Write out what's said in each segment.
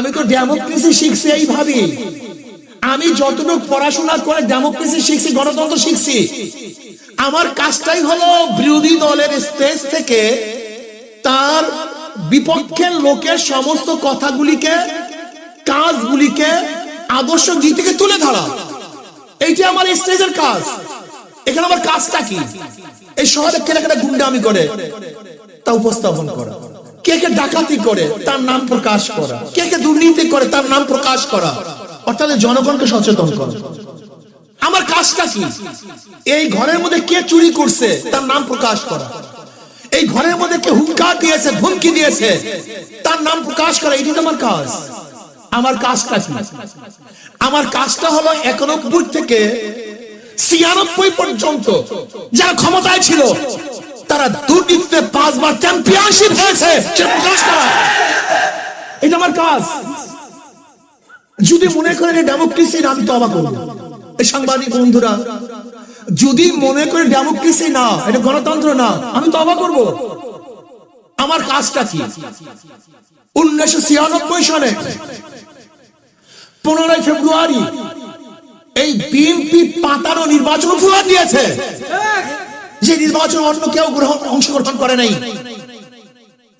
আমি তো ডেমোক্রেসি শিখছি এইভাবে। আমি যতটুকু পড়াশোনা করে ডেমোক্রেসি শিখছি, গণতন্ত্র শিখছি। আমার কাজটাই হলো বিরোধী দলের স্টেজ থেকে তার বিপক্ষের লোকের সমস্ত কথাগুলিকে, কাজগুলিকে, আদর্শ থেকে তুলে ধরা। এইটি আমার স্টেজের কাজ। এখানে আমার কাজটা কি? এই শহরে কেনাকাটা গুন্ডামি করে? তা উপস্থাপন করা। কে কে ডাকাতি করে তার নাম প্রকাশ করা। কে কে দুর্নীতি করে তার নাম প্রকাশ করা। অর্থাৎ জনগণকে সচেতন করা। আমার কাজটা কি? এই ঘরের মধ্যে কে চুরি করছে তার নাম প্রকাশ করা। এই ঘরের মধ্যে কে হুঙ্কার দিয়েছে ধমকি দিয়েছে তার নাম প্রকাশ করা এটি আমার কাজ। আমার কাজটা কি? আমার কাজটা হলো একানব্বই থেকে ছিয়ানব্বই পর্যন্ত যারা ক্ষমতায় ছিল তারা দুর্নীতিতে পাঁচবার চ্যাম্পিয়নশিপ হয়েছে এটা আমার কাজ। যদি মনে করেন ডেমোক্রেসি আমি তো অবাক এই সাংবাদিক বন্ধুরা, যদি মনে করে ডেমোক্রেসি না, এটা গণতন্ত্র না, আমি তো অবাক করব। আমার কাজটা কি? উনিশশো ছিয়ানব্বই সালে, পনেরোই ফেব্রুয়ারি, এই বিএনপি পাতানো নির্বাচন উপহার দিয়েছে। যে নির্বাচন অন্য কেউ গ্রহণ অংশগ্রহণ করে নাই।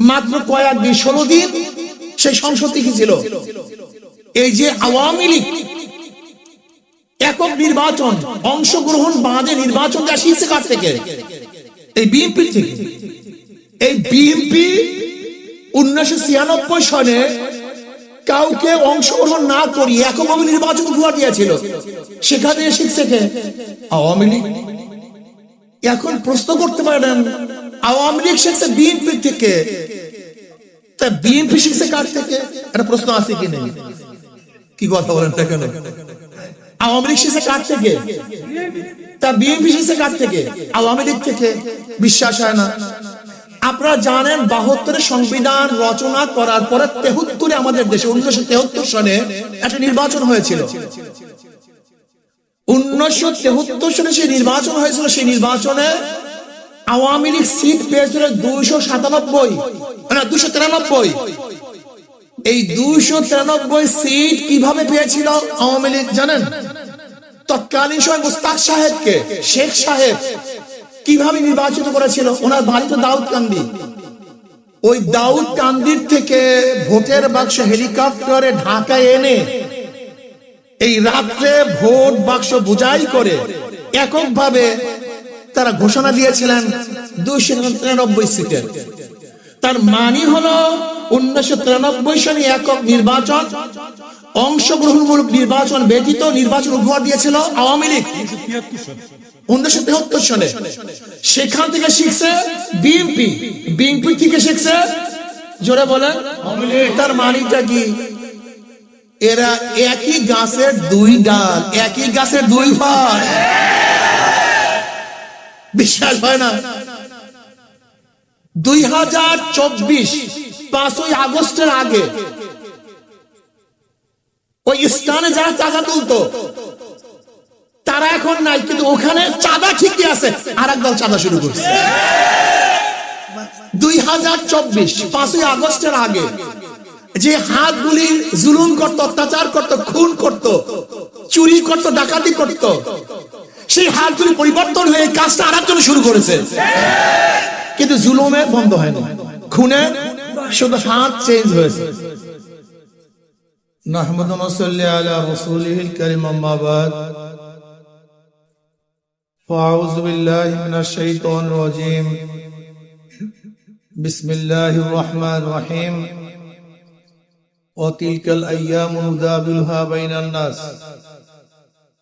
মাত্র কয়েক দিন, ষোলো দিন সেই সংসদ কি ছিল। এই যে আওয়ামী লীগ একক নির্বাচন অংশগ্রহণ বাদে নির্বাচন শিখছে কাছ থেকে? এই বিএনপি থেকে। এই বিএনপি উনিশশো ছিয়ানব্বই সনে কাউকে অংশগ্রহণ না করি এককভাবে নির্বাচন উপহার দিয়েছিল। সেখানে শিখছে কে? আওয়ামী লীগ। এখন প্রশ্ন করতে পারেন, আওয়ামী লীগ শিখছে বিএনপি থেকে। তা বিএনপি শিখছে কার থেকে? একটা প্রশ্ন আছে কি নেই? কি কথা বলেন কেন? আওয়ামী লীগ শিখছে কার থেকে? তা বিএনপি শিখছে কার থেকে? আওয়ামী লীগ থেকে। বিশ্বাস হয় না। আপনারা জানেন বাহাত্তরের সংবিধান রচনা করার পরে তেহত্তরে আমাদের দেশে উনিশশো তেহত্তর সনে একটা নির্বাচন হয়েছিল। উনিশশো তেহত্তর সেই নির্বাচন হয়েছিল, সেই নির্বাচনে আওয়ামী লীগ সিট পেয়েছিল দুইশো সাতানব্বই। তিরানব্বই। এই দুইশো তিরানব্বই সিট কীভাবে পেয়েছিল আওয়ামী লীগ জানেন? তৎকালীন সময় মুস্তাক সাহেবকে, শেখ সাহেব কীভাবে নির্বাচিত করেছিল? ওনার বাড়ি দাউদ কান্দি। ওই দাউদ কান্দির থেকে ভোটের বাক্স হেলিকপ্টারে ঢাকায় এনে এই রাত্রে ভোট বাক্স বুঝাই করে এককভাবে তারা ঘোষণা দিয়েছিলেন দুইশো তিরানব্বই সিটের। তার মানি হলো উনিশশো তিরানব্বই সালে একক নির্বাচন। অংশগ্রহণমূলক নির্বাচন ব্যতীত নির্বাচন উপহার দিয়েছিল আওয়ামী লীগ। উনিশশো তেহত্তর সালে সেখান থেকে শিখছে বিএনপি। বিএনপি থেকে শিখছে, জোরে বলেন, তার মানিটা কি? এরা একই গাছের দুই ডাল, একই গাছের দুই ভাগ বিশ্বাস হয় না? দুই হাজার চব্বিশ, পাঁচই আগস্টের আগে ওই স্থানে যারা চাঁদা তুলতো, তারা এখন নাই, কিন্তু ওখানে চাঁদা ঠিকই আছে। আর একদল চাঁদা শুরু করছে। দুই হাজার চব্বিশ, পাঁচই আগস্টের আগে যে হাতগুলি জুলুম করত অত্যাচার করত খুন করত চুরি করত ডাকাতি করত সেই হাতগুলি পরিবর্তন হয়ে এই কাজটা আর একজন শুরু করেছে কিন্তু জুলুমে বন্ধ হয় না খুনে শুধু হাত চেঞ্জ হয়েছে نحمد ونصلي على رسوله الكريم أما بعد فأعوذ بالله من الشيطان الرجيم بسم الله الرحمن الرحيم وتلك الأيام ندابلها بين الناس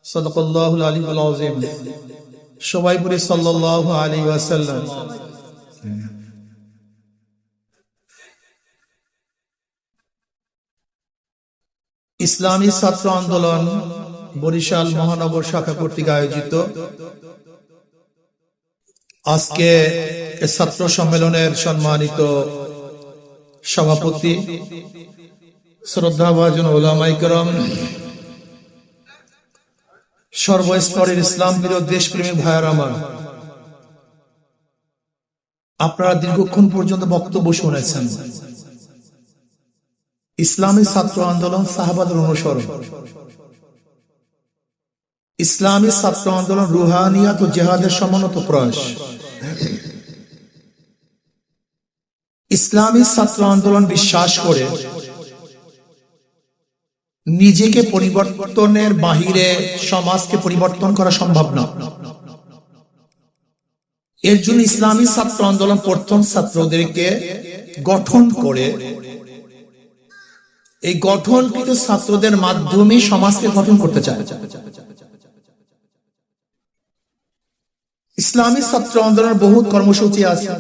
صدق الله العلي العظيم সবাই বলি সাল্লাল্লাহু আলাইহি ওয়াসাল্লাম ইসলামী ছাত্র আন্দোলন বরিশাল মহানগর শাখা কর্তৃক আয়োজিত আজকে এ ছাত্র সম্মেলনের সম্মানিত সভাপতি শ্রদ্ধাভাজন ওলামাইকরম সর্বস্তরের ইসলাম প্রিয় দেশপ্রেমী ভাইয়ার আমার, আপনারা দীর্ঘক্ষণ পর্যন্ত বক্তব্য শুনেছেন। ইসলামী ছাত্র আন্দোলন সাহাবাদের অনুসরণ। ইসলামী ছাত্র আন্দোলন রুহানিয়াত ও জেহাদের সমন্বত প্রয়াস। ইসলামী ছাত্র আন্দোলন বিশ্বাস করে নিজেকে পরিবর্তনের বাহিরে সমাজকে পরিবর্তন করা সম্ভব না। এর জন্য ইসলামী ছাত্র আন্দোলন প্রথম ছাত্রদেরকে গঠন করে, এই গঠনকৃত ছাত্রদের মাধ্যমে সমাজকে গঠন করতে চায়। ইসলামী ছাত্র আন্দোলনের বহু কর্মসূচি আছে।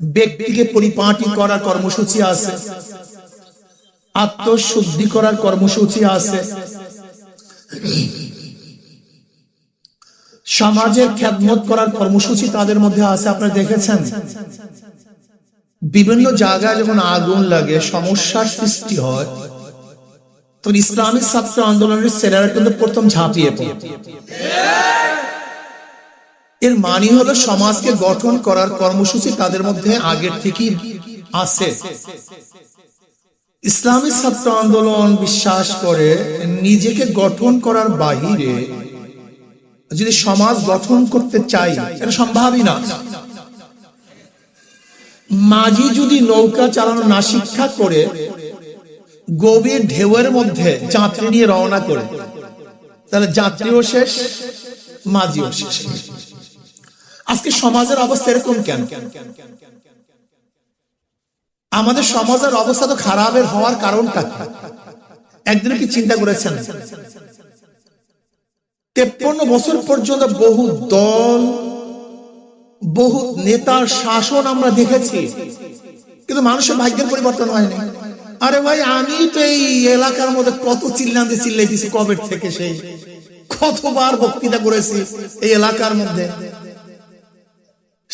ব্যক্তিকে পরিপাটি করার কর্মসূচি আছে। আত্মশুদ্ধি করার কর্মসূচি আছে। সমাজের খ্যাতমত করার কর্মসূচি তাদের মধ্যে আছে, আপনারা দেখেছেন? বিভিন্ন জায়গায় যখন আগুন লাগে, সমস্যার সৃষ্টি হয়, তখন ইসলামিক ছাত্র আন্দোলনের ছেলেরা কিন্তু প্রথম ঝাঁপিয়ে পড়ে। এর মানে হলো সমাজকে গঠন করার কর্মসূচি তাদের মধ্যে আগের থেকেই আছে। ইসলামী ছাত্র আন্দোলন বিশ্বাস করে নিজেকে গঠন করার বাহিরে যদি সমাজ গঠন করতে চাই এটা সম্ভবই না। মাঝি যদি নৌকা চালানো না শিক্ষা করে, গভীর ঢেউয়ের মধ্যে যাত্রী নিয়ে রওনা করে, তাহলে যাত্রীও শেষ, মাঝিও শেষ। আজকে সমাজের অবস্থা এরকম কেন? আমাদের সমাজের অবস্থা তো খারাপের হওয়ার কারণটা একদিন কি চিন্তা করেছেন? তেপ্পন্ন বছর পর্যন্ত বহু দল, বহু নেতার শাসন আমরা দেখেছি। কিন্তু মানুষের ভাগ্যের পরিবর্তন হয়নি। আরে ভাই, আমি তো এই এলাকার মধ্যে কত চিল্লাতে চিল্লাইতেছি কবে থেকে সেই? কতবার বক্তৃতা করেছি এই এলাকার মধ্যে।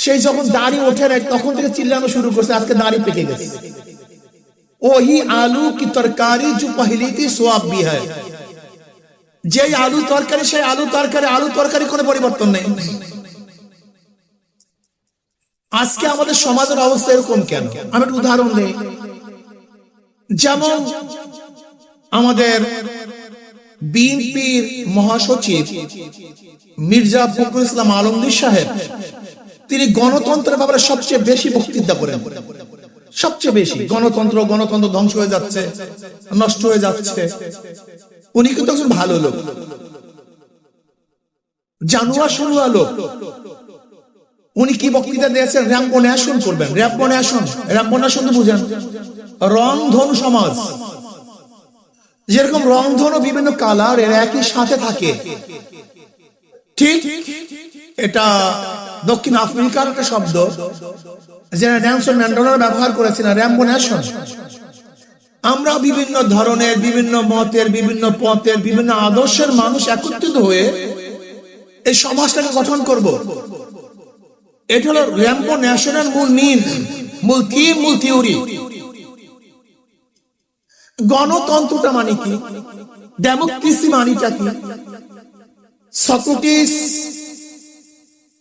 সেই যখন দাড়ি ওঠে নাই, তখন থেকে চিল্লানো শুরু করছে, আজকে দাড়ি পেকে গেছে। ওই আলু কি তরকারি জু পহলিতি সোয়াব বি হয় যে আলু তরকারি, সেই আলু তরকারি আলু তরকারি কোনো পরিবর্তন নেই। আজকে আমাদের সমাজের অবস্থা এরকম কেন? আমি একটা উদাহরণ দিই। যেমন আমাদের বিএনপির মহাসচিব মির্জা ফখরুল ইসলাম আলমগীর সাহেব তিনি গণতন্ত্রের ব্যাপারে সবচেয়ে বেশি বক্তৃতা করেন। সবচেয়ে বেশি। গণতন্ত্র গণতন্ত্র ধ্বংস হয়ে যাচ্ছে, নষ্ট হয়ে যাচ্ছে। উনি কিন্তু একজন ভালো লোক। জানুয়া শুনুয়া লোক। উনি কি বক্তৃতা দিয়েছেন? র্যাম্পো ন্যাশন করবেন। র্যাম্পো ন্যাশন র্যাম্পো ন্যাশন তো বুঝেন। রংধনু সমাজ। যেরকম রংধনু বিভিন্ন কালার, এর একই সাথে থাকে। ঠিক? এটা দক্ষিণ আফ্রিকার একটা শব্দ যেটা ন্যানসন ম্যান্ডেলার ব্যবহার করেছিলেন র্যাম্বো ন্যাশন আমরা বিভিন্ন ধরনের, বিভিন্ন মতের, বিভিন্ন পথের, বিভিন্ন আদর্শের মানুষ একত্রিত হয়ে এই সমাজটাকে গঠন করব। এটা হলো র্যাম্পো ন্যাশনের মূল মিন মূল থিম মূল থিওরি গণতন্ত্রটা মানে কি? ডেমোক্রেসি মানিটা কি? সক্রেটিস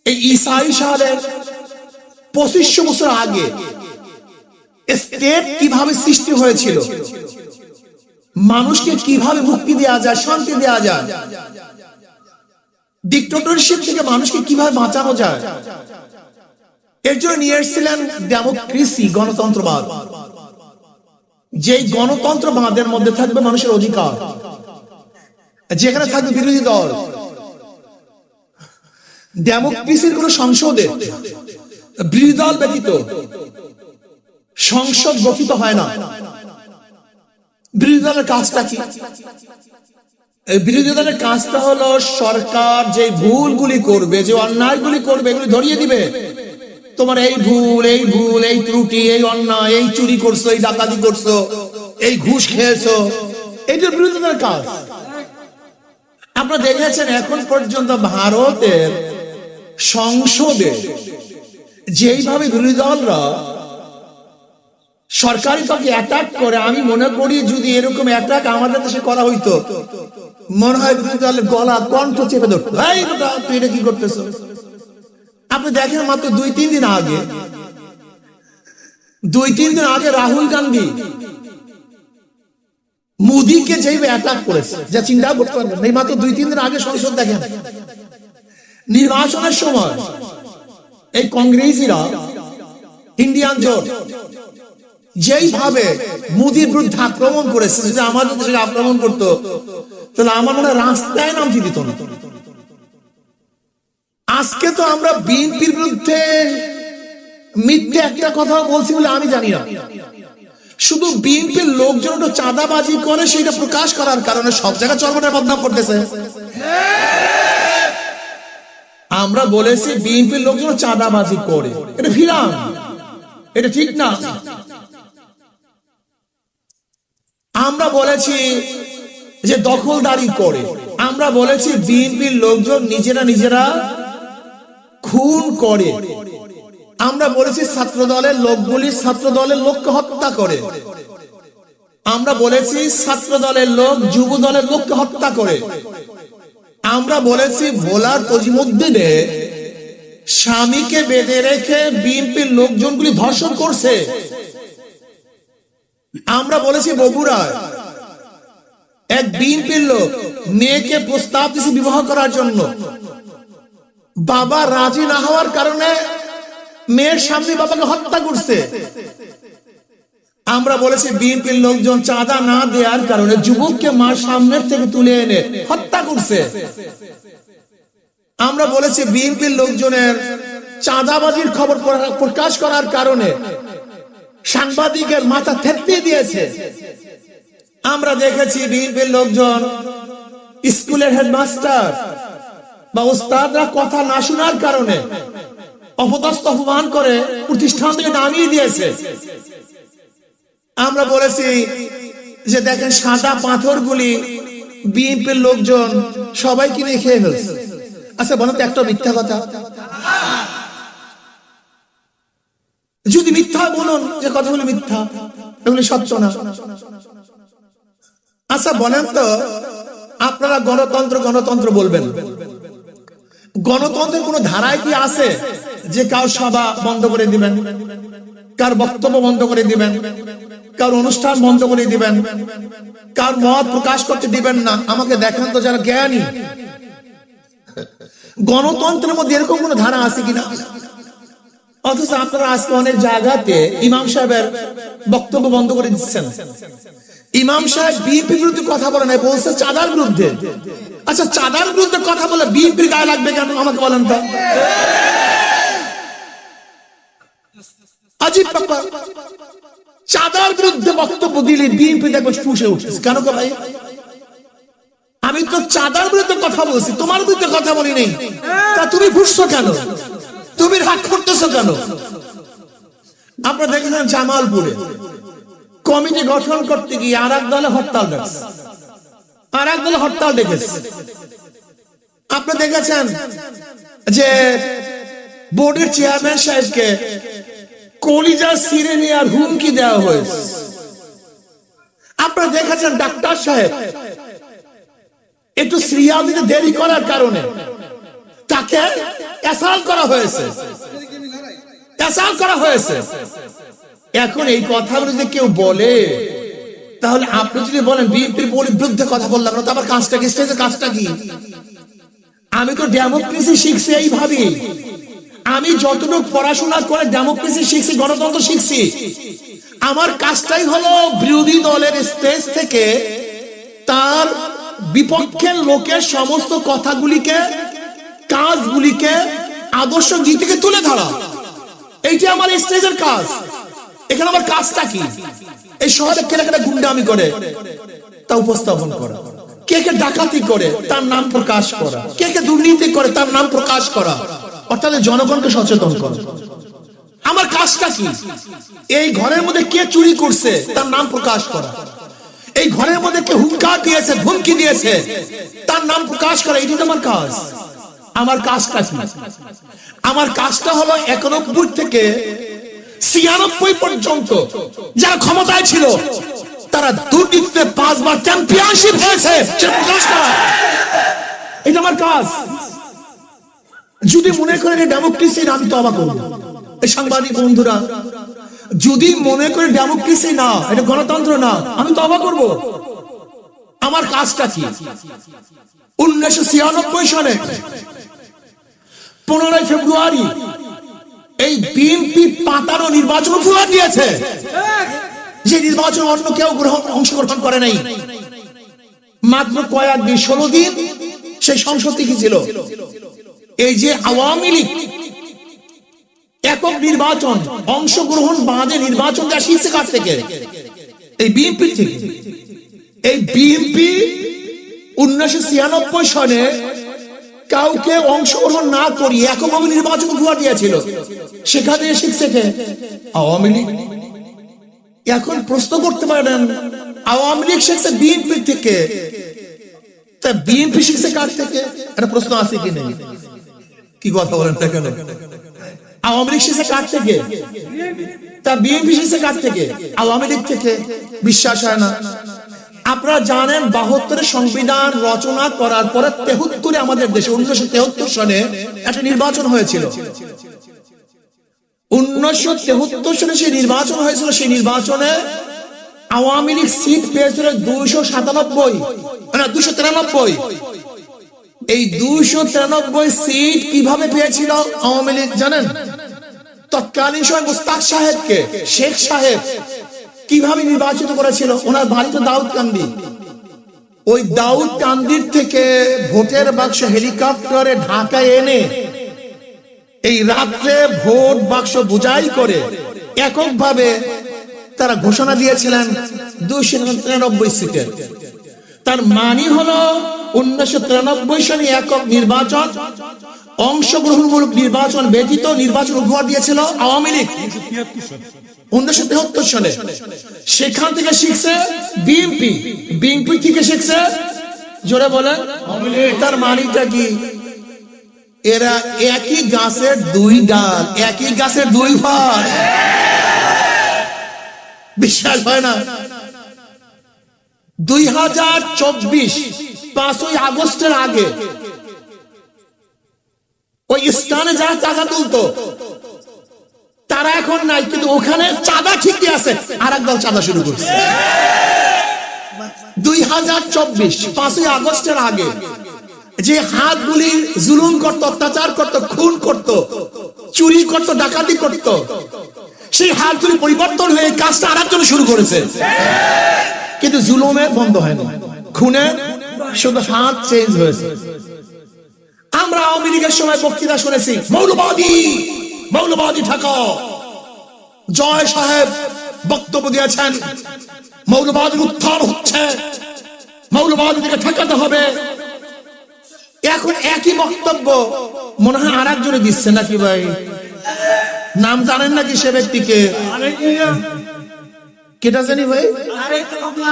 এই ইসাই সাহেবের পঁচিশশো বছর আগে স্টেট কীভাবে সৃষ্টি হয়েছিল? মানুষকে কীভাবে মুক্তি দেওয়া যায়, শান্তি দেওয়া যায়? ডিক্টেটরশিপ থেকে মানুষকে কীভাবে বাঁচানো যায়? এর জন্য নিয়ে এসেছিলেন ডেমোক্রেসি গণতন্ত্রবাদ। যে গণতন্ত্রবাদের মধ্যে থাকবে মানুষের অধিকার। যেখানে থাকবে বিরোধী দল। ডেমোক্রেসির কোন সংসদে বিরোধী দল ব্যতীত সংসদ গঠিত হয় না। বিরোধী দলের কাজটা কি? বিরোধী দলের কাজটা হলো সরকার যে ভুলগুলি করবে, যে অন্যায়গুলি করবে, এগুলি ধরিয়ে দিবে। তোমার এই ভুল এই ভুল, এই ত্রুটি, এই অন্যায়, এই চুরি করছ, এই ডাকাতি করছ, এই ঘুষ খেয়েছো এইটা বিরোধী দলের কাজ। আপনারা দেখেছেন এখন পর্যন্ত ভারতের সংসদে যেইভাবে বিরোধী দলরা সরকারি দলকে অ্যাটাক করে, আমি মনে করি যদি এরকম অ্যাটাক আমাদের দেশে করা হইতো, মনে হয় বিরোধী দলের গলা কণ্ঠ চেপে ধরতো। এটা কি করতেছ? আপনি দেখেন মাত্র দুই, তিন দিন আগে, দুই, তিন দিন আগে রাহুল গান্ধী মোদিকে যেভাবে অ্যাটাক করেছে, যা চিন্তা করতে পারবেন এই মাত্র দুই, তিন দিন আগে সংসদ দেখেন। নির্বাচনের সময় এই কংগ্রেসিরা ইন্ডিয়ান জোট, যেইভাবে মোদির বিরুদ্ধে আক্রমণ করেছে, যদি আমাদের দেশে আক্রমণ করতো, তাহলে আমার মনে রাস্তায় নামতে দিত না। আজকে তো আমরা বিএনপির বিরুদ্ধে মিথ্যে একটা কথা বলছি বলে আমি জানি না। শুধু বিএনপির লোকজন চাঁদাবাজি করে, সেটা প্রকাশ করার কারণে সব জায়গায় চরমটার বদনাম করতেছে। আমরা বলেছি বিএনপির লোকজন চাঁদাবাজি করে। এটা ফিরাম এটা ঠিক না? আমরা বলেছি যে দখলদারি করে। আমরা বলেছি বিএনপির লোকজন নিজেরা নিজেরা খুন করে। আমরা বলেছি ছাত্র দলের লোকগুলি ছাত্র দলের লোককে হত্যা করে। আমরা বলেছি ছাত্র দলের লোক যুব দলের লোককে হত্যা করে। আমরা বলেছি ভোলার তজিমুদ্দিনে স্বামীকে বেঁধে রেখে বিএনপির লোকজনগুলি ধর্ষণ করছে। আমরা বলেছি বগুড়ায় এক বিএনপির লোক মেয়েকে প্রস্তাব দিয়েছে বিবাহ করার জন্য। বাবা রাজি না হওয়ার কারণে মেয়ের সামনে বাবাকে হত্যা করছে। আমরা বলেছি বিএনপির লোকজন চাঁদা না দেওয়ার কারণে যুবককে মার সামনের থেকে তুলে এনে হত্যা করছে। আমরা বলেছি বিএনপির লোকজনের চাঁদাবাজির খবর প্রকাশ করার কারণে সাংবাদিকের মাথা থেততে দিয়েছে। আমরা দেখেছি বিএনপির লোকজন স্কুলের হেডমাস্টার বা ওস্তাদরা কথা না শোনার কারণে অপদস্থ অপমান করে প্রতিষ্ঠান থেকে নামিয়ে দিয়েছে। আমরা বলেছি যে দেখেন সাদা পাথরগুলি বিএনপির লোকজন সবাই কিনে খেয়ে ফেলছে। আচ্ছা বলেন তো একটা মিথ্যা কথা। যদি মিথ্যা বলুন যে কথাগুলো মিথ্যা এগুলি সত্য না। আচ্ছা বলেন তো, আপনারা গণতন্ত্র গণতন্ত্র বলবেন। গণতন্ত্রের কোন ধারায় কি আছে যে কার সভা বন্ধ করে দিবেন? কার বক্তব্য বন্ধ করে দিবেন? কার অনুষ্ঠান বন্ধ করে দিবেন? কার মত প্রকাশ করতে দিবেন না? আমাকে দেখেন তো যারা জ্ঞানী। গণতন্ত্রের মধ্যে এরকম কোন ধারা আছে কিনা? অথচ আপনারা আজকে অনেক জায়গাতে ইমাম সাহেবের বক্তব্য বন্ধ করে দিচ্ছেন। ইমাম সাহেব বিএনপির বিরুদ্ধে কথা বলে নাই, বলছে চাঁদার বিরুদ্ধে। আচ্ছা চাঁদার বিরুদ্ধে কথা বলে বিএনপির গায়ে লাগবে কেন? আমাকে বলেন তো। আজিব ব্যাপার চাঁদার বিরুদ্ধে বক্তব্য দিলে বিএনপি দেখবে ফুসে উঠছে কেন ভাই? আমি তো চাঁদার বিরুদ্ধে কথা বলছি, তোমার বিরুদ্ধে কথা বলি নেই। তা তুমি ফুসছো কেন? তুমি রাগ করতেছো কেন? আপনারা দেখেছেন জামালপুরে কমিটি গঠন করতে গিয়ে আর এক দলে হরতাল ডাকছে। আর এক দলে হরতাল ডেকেছে। আপনি দেখেছেন যে বোর্ডের চেয়ারম্যান সাহেবকে কলিজা সিরে নেওয়ার হুমকি দেওয়া হয়েছে। আপনারা দেখেছেন ডাক্তার সাহেব, একটু সিরিয়াল দিতে দেরি করার কারণে তাকে অ্যাসাল্ট করা হয়েছে। অ্যাসাল্ট করা হয়েছে। এখন এই কথাগুলো যদি কেউ বলে, তাহলে আপনি যদি বলেন, বিএনপির বিরুদ্ধে কথা বললাম না, তো কাজটা কি? কাজটা কি? আমি তো ডেমোক্রেসি শিখছি এইভাবে আমি যতটুকু পড়াশোনা করে ডেমোক্রেসি শিখছি, গণতন্ত্র শিখছি, আমার কাজটাই হলো বিরোধী দলের স্টেজ থেকে তার বিপক্ষের লোকের সমস্ত কথাগুলিকে, কাজগুলিকে, আদর্শ গীতিকে তুলে ধরা। এইটা আমার স্টেজের কাজ। এখানে আমার কাজটা কি? এই শহরে কেনা কেনা গুন্ডামি করে, তা উপস্থাপন করা। কে কে ডাকাতি করে, তার নাম প্রকাশ করা। কে কে দুর্নীতি করে, তার নাম প্রকাশ করা। অর্থাৎ জনগণকে সচেতন করা। আমার কাজটা কি? এই ঘরের মধ্যে কে চুরি করছে, তার নাম প্রকাশ করা। এই ঘরের মধ্যে কে হুঙ্কার দিয়েছে ধমকি দিয়েছে, তার নাম প্রকাশ করা এটি তো আমার কাজ। আমার কাজটা কি? আমার কাজটা হলো একানব্বই থেকে ছিয়ানব্বই পর্যন্ত যারা ক্ষমতায় ছিল, তারা দুর্নীতিতে পাঁচবার চ্যাম্পিয়নশিপ হয়েছে এটা আমার কাজ। যদি মনে করেন ডেমোক্রেসির আমি তো অবাক এই সাংবাদিক বন্ধুরা, যদি মনে করে ডেমোক্রেসি না, এটা গণতন্ত্র না, আমি তো অবাক করব। আমার কাজটা কি? উনিশশো ছিয়ানব্বই সালে, পনেরোই ফেব্রুয়ারি, এই বিএনপি পাতানো নির্বাচন উপহার দিয়েছে যে নির্বাচন অন্য কেউ গ্রহণ অংশগ্রহণ করে নাই। মাত্র কয়েকদিন ষোলো দিন, সেই সংসদ কি ছিল? এই যে আওয়ামী লীগ, একক নির্বাচন, অংশগ্রহণ বাদে নির্বাচন কাছ থেকে? এই বিএনপি থেকে। এই বিএনপি উনিশশো ছিয়ানব্বই সনে কাউকে অংশগ্রহণ না করি এককভাবে নির্বাচন উপহার দিয়েছিল। সেখান শিখছে কে? আওয়ামী লীগ। এখন প্রশ্ন করতে পারেন, আওয়ামী লীগ শিখছে বিএনপি থেকে? তা বিএনপি শিখছে কার থেকে? একটা প্রশ্ন আছে কি নেই? কি কথা বলেন না কেন? আওয়ামী লীগ শিখছে কার থেকে? তা বিএনপি শিখছে কার থেকে? আওয়ামী লীগ থেকে। বিশ্বাস হয় না। আপনারা জানেন বাহাত্তরের সংবিধান রচনা করার পরে তেহত্তরে আমাদের দেশে উনিশশো তেহত্তর সনে একটা নির্বাচন হয়েছিল। উনিশশো তেহত্তর সালে সেই নির্বাচন হয়েছিল। সেই নির্বাচনে আওয়ামী লীগ সিট পেয়েছিল দুইশো সাতানব্বই না দুশো তিরানব্বই। এই দুইশো তিরানব্বই সিট কীভাবে পেয়েছিল আওয়ামী লীগ জানেন? তৎকালীন সময় মুস্তাক সাহেবকে, শেখ সাহেব কীভাবে নির্বাচিত করেছিল? ওনার বাড়ি তো দাউদ কান্দি। ওই দাউদ কান্দির থেকে ভোটের বাক্স হেলিকপ্টারে ঢাকায় এনে এই রাত্রে ভোট বাক্স বুঝাই করে এককভাবে তারা ঘোষণা দিয়েছিলেন দুইশো তিরানব্বই সিটের তার মানি হলো উনিশশো তিরানব্বই সালে একক নির্বাচন, অংশগ্রহণমূলক নির্বাচন ব্যতীত নির্বাচন উপহার দিয়েছিল আওয়ামী লীগ। উনিশশো তেহত্তর সালে সেখান থেকে শিখছে বিএনপি। বিএনপি থেকে শিখছে, জোরে বলেন, তার মানিটা কি? এরা একই গাছের দুই ডাল, একই গাছের দুই ভাই বিশ্বাস হয় না? দুই হাজার চব্বিশ পাঁচই আগস্টের আগে। ওই স্থানে যারা চাঁদা তুলতো, তারা এখন নাই, কিন্তু ওখানে চাঁদা ঠিকই আছে। আর দল চাঁদা শুরু করছে। দুই হাজার চব্বিশ, পাঁচই আগস্টের আগে যে হাতগুলি জুলুম করত, অত্যাচার করত, খুন করত, চুরি করত, ডাকাতি করত, সেই হাতগুলি পরিবর্তন হয়ে কাজটা আর শুরু করেছে। কিন্তু জুলুমে বন্ধ হয় না খুনে শুধু হাত চেঞ্জ হয়েছে। আমরা আওয়ামী লীগের সময় বক্তৃতা শুনেছি মৌলবাদী মৌলবাদী ঠাকা জয় সাহেব বক্তব্য দিয়েছেন মৌলবাদীর উত্থান হচ্ছে মৌলবাদীদেরকে ঠেকাতে হবে। এখন একই বক্তব্য মনে হয় আর একজনে দিচ্ছে নাকি ভাই? নাম জানেন নাকি সে ব্যক্তিকে? কেটা জানি ভাই?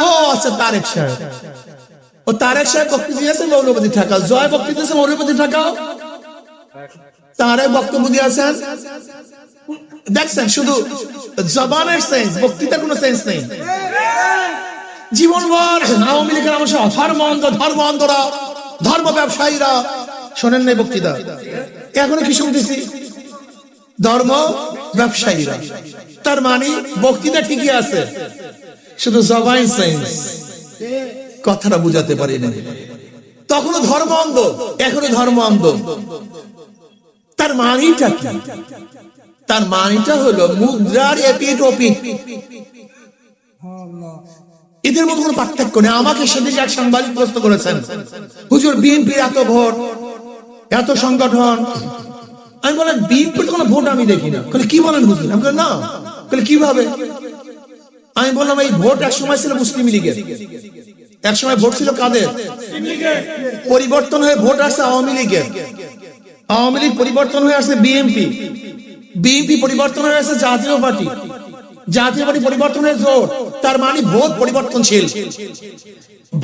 ও আচ্ছা তারেক সাহেব। ও তারেক সাহেব বক্তব্য দিয়েছে মৌলবাদী ঠাকা জয় বক্তব্য দিয়েছে মৌলবাদী ঠাকা তারে বক্তব্য দিয়েছেন। দেখছেন, শুধু জবানের সেন্স বক্তৃতার কোনো সেন্স নেই। জীবনভর আওয়ামী লীগের আমার ধর্ম অন্ধ, ধর্ম অন্ধরা, ধর্ম ব্যবসায়ীরা। শোনেন নাই বক্তৃতা। এখনও কি শুনতেছি? ধর্ম ব্যবসায়ীরা। তার মানে বক্তৃতা ঠিকই আছে। শুধু জবাই সেন্স কথাটা বুঝাতে পারি না তখনও ধর্ম অন্ধ এখনও ধর্ম অন্ধ। তার মানিটা কি? তার মানিটা হলো মুদ্রার এদের মধ্যে কোনো পার্থক্য নেই। আমাকে সেদিকে এক সাংবাদিক প্রশ্ন করেছেন, হুজুর, বিএনপির এত ভোট, এত সংগঠন? আমি বলেন বিএনপির কোনো ভোট আমি দেখি না। কি বলেন হুজুর? আমি না। কীভাবে? আমি বললাম, এই ভোট এক সময় ছিল মুসলিম লীগের। এক সময় ভোট ছিল কাদের? পরিবর্তন হয়ে ভোট আসছে আওয়ামী লীগের। আওয়ামী লীগ পরিবর্তন হয়ে আসছে বিএনপি। বিএনপি পরিবর্তন হয়ে আসছে জাতীয় পার্টি। জাতীয় পার্টি পরিবর্তন হয়ে জোট। তার মানে ভোট পরিবর্তনশীল।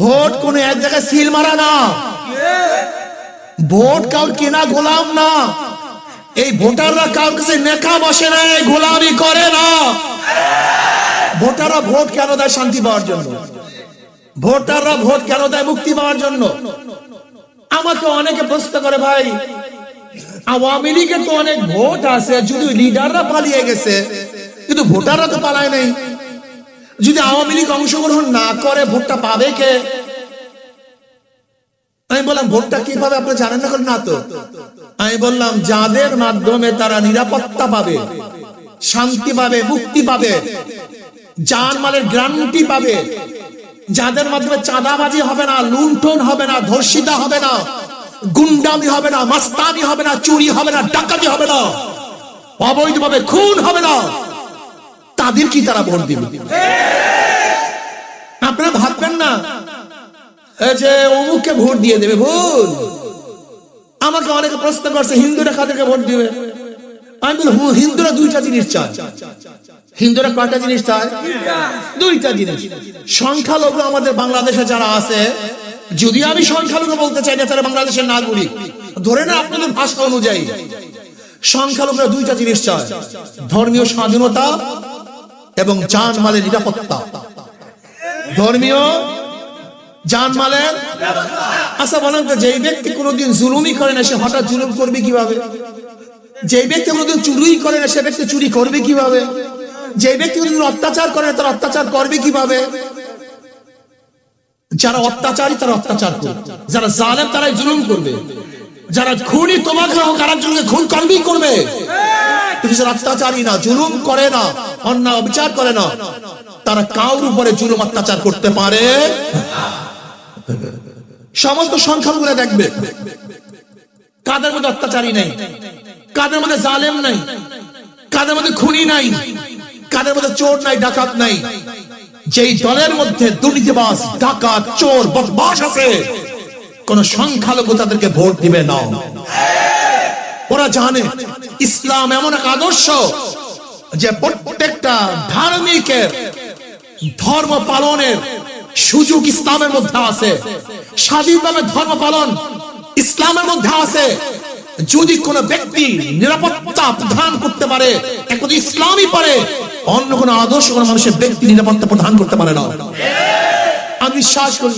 ভোট কোন এক জায়গায় সিল মারা না। ভোট কাউর কেনা গোলাম না। এই ভোটাররা কাউর কাছে নেকা বসে না গোলামি করে না। ভোটাররা ভোট কেন দেয় শান্তি পাওয়ার জন্য? ভোটাররা ভোট কেন দেয় মুক্তি পাওয়ার জন্য? আমাকে অনেকে প্রশ্ন করে, ভাই, আওয়ামী লীগের তো অনেক ভোট আছে, যদি লিডাররা পালিয়ে গেছে, কিন্তু ভোটাররা তো পালায় নাই। যদি আওয়ামী লীগ অংশগ্রহণ না করে, ভোটটা পাবে কে? আমি বললাম, ভোটটা কীভাবে আপনি জানেন না না তো? আমি বললাম, যাদের মাধ্যমে তারা নিরাপত্তা পাবে, শান্তি পাবে, মুক্তি পাবে জানমালের গ্রান্টি পাবে যাদের মাধ্যমে চাঁদাবাজি হবে না, লুণ্ঠন হবে না, ধর্ষিতা হবে না, গুন্ডামি হবে না, মাস্তানি হবে না, চুরি হবে না, ডাকাতি হবে না, অবৈধভাবে খুন হবে না, তাদের কি তারা ভোট দিবে? আপনারা ভাববেন না যে অমুককে ভোট দিয়ে দেবে, ভুল। আমাকে অনেকে প্রশ্ন করছে হিন্দুরা কাদেরকে ভোট দিবে। আমি বলি হিন্দুরা দুইটা জিনিস চায়। হিন্দুরা কয়টা জিনিস চায়? দুইটা জিনিস। সংখ্যালঘু আমাদের বাংলাদেশে যারা আছে, যদি আমি সংখ্যালঘু বলতে চাই না, তারা বাংলাদেশের নাগরিক। ধরে না আপনাদের ভাষা অনুযায়ী। সংখ্যালঘুরা দুইটা জিনিস চায়, ধর্মীয় স্বাধীনতা এবং জানমালের নিরাপত্তা। ধর্মীয় জানমালের আচ্ছা বলেন তো, যেই ব্যক্তি কোনোদিন জুলুমই করে না, সে হঠাৎ জুলুম করবে কীভাবে? যে ব্যক্তি কোনোদিন চুরি করে না, সে ব্যক্তি চুরি করবে কীভাবে? যে ব্যক্তি কোনোদিন অত্যাচার করে, তার অত্যাচার করবে কীভাবে? যারা অত্যাচারী, তারা অত্যাচার করবে। যারা জালেম, তারাই জুলুম করবে। যারা খুনি, তোমাকে আর একজনকে খুন করবেই করবে। কিন্তু যারা অত্যাচারী না, জুলুম করে না, অন্যায় অবিচার করে না, তারা কাউর উপরে জুলুম, অত্যাচার করতে পারে সমস্ত সংখ্যাগুলো দেখবে। কাদের মধ্যে অত্যাচারী নাই? কাদের মধ্যে জালেম নাই? কাদের মধ্যে খুনি নাই? কাদের মধ্যে চোর নাই, ডাকাত নাই। যেই দলের মধ্যে দুর্নীতিবাস ডাকাত, চোর বদমাস আছে, কোন সংখ্যালঘু তাদেরকে ভোট দিবে না। ওরা জানে, ইসলাম এমন এক আদর্শ যে প্রত্যেকটা ধার্মিকের ধর্ম পালনের সুযোগ ইসলামের মধ্যে আছে। স্বাধীনভাবে ধর্ম পালন ইসলামের মধ্যে আছে। যদি কোন ব্যক্তি নিরাপত্তা প্রদান করতে পারে ইসলামই পারে, অন্য কোন আদর্শ কোন মানুষের ব্যক্তি নিরাপত্তা প্রদান করতে পারে না। আমি বিশ্বাস করি,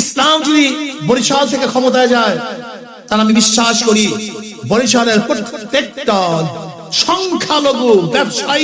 ইসলাম যদি বরিশাল থেকে ক্ষমতায় যায়, তাহলে আমি বিশ্বাস করি বরিশালের প্রত্যেকটা সংখ্যালঘু ব্যবসায়ী